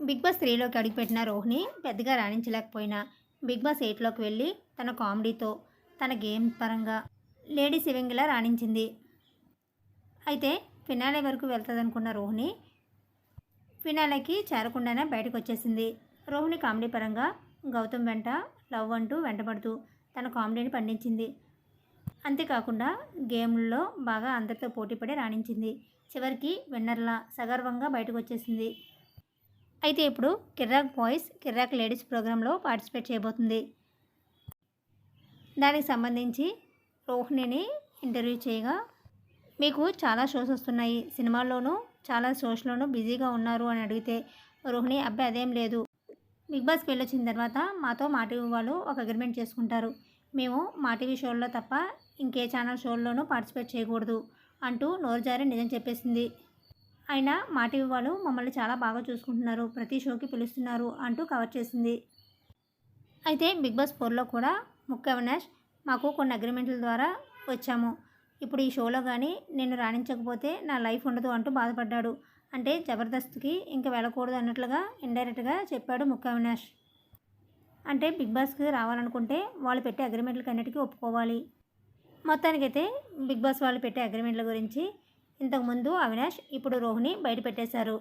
Big boss త్రీలోకి అడుగుపెట్టిన రోహిణి పెద్దగా రాణించలేకపోయినా big boss ఎయిట్లోకి వెళ్ళి తన కామెడీతో తన గేమ్ పరంగా లేడీ శివంగిలా రాణించింది. అయితే ఫినాలే వరకు వెళ్తుందనుకున్న రోహిణి ఫినాలేకి చేరకుండానే బయటకు వచ్చేసింది రోహిణి కామెడీ పరంగా గౌతమ్ వెంట లవ్ అంటూ వెంటబడుతూ తన కామెడీని పండించింది. అంతేకాకుండా గేమ్లలో బాగా అందరితో పోటీపడి రాణించింది. చివరికి విన్నర్లా సగర్వంగా బయటకు వచ్చేసింది అయితే ఇప్పుడు కిర్రాక్ బాయ్స్ కిర్రాక్ లేడీస్ ప్రోగ్రాంలో పార్టిసిపేట్ చేయబోతుంది. దానికి సంబంధించి రోహిణిని ఇంటర్వ్యూ చేయగా మీకు చాలా షోస్ వస్తున్నాయి. సినిమాల్లోనూ చాలా షోస్లోనూ బిజీగా ఉన్నారు అని అడిగితే రోహిణి అబ్బాయి అదేం లేదు. బిగ్ బాస్ వెళ్ళొచ్చిన తర్వాత మాతో మా టీవీ వాళ్ళు ఒక అగ్రిమెంట్ చేసుకుంటారు. మేము మా టీవీ షోల్లో తప్ప ఇంకే ఛానల్ షోల్లోనూ పార్టిసిపేట్ చేయకూడదు అంటూ నోరుజారి నిజం చెప్పేసింది. అయినా మాటివి వాళ్ళు మమ్మల్ని చాలా బాగా చూసుకుంటున్నారు. ప్రతి షోకి పిలుస్తున్నారు అంటూ కవర్ చేసింది. అయితే బిగ్ బాస్ ఫోర్లో కూడా ముక్క అవినాష్ మాకు కొన్ని అగ్రిమెంట్ల ద్వారా వచ్చాము. ఇప్పుడు ఈ షోలో కానీ నేను రాణించకపోతే నా లైఫ్ ఉండదు అంటూ బాధపడ్డాడు. అంటే జబర్దస్త్కి ఇంకా వెళ్ళకూడదు అన్నట్లుగా ఇండైరెక్ట్గా చెప్పాడు ముక్క అవినాష్. అంటే బిగ్ బాస్కి రావాలనుకుంటే వాళ్ళు పెట్టే అగ్రిమెంట్లకి అన్నిటికీ ఒప్పుకోవాలి. మొత్తానికైతే బిగ్ బాస్ వాళ్ళు పెట్టే అగ్రిమెంట్ల గురించి ఇంతకుముందు అవినాష్ ఇప్పుడు రోహిణి బయట పెట్టేశారు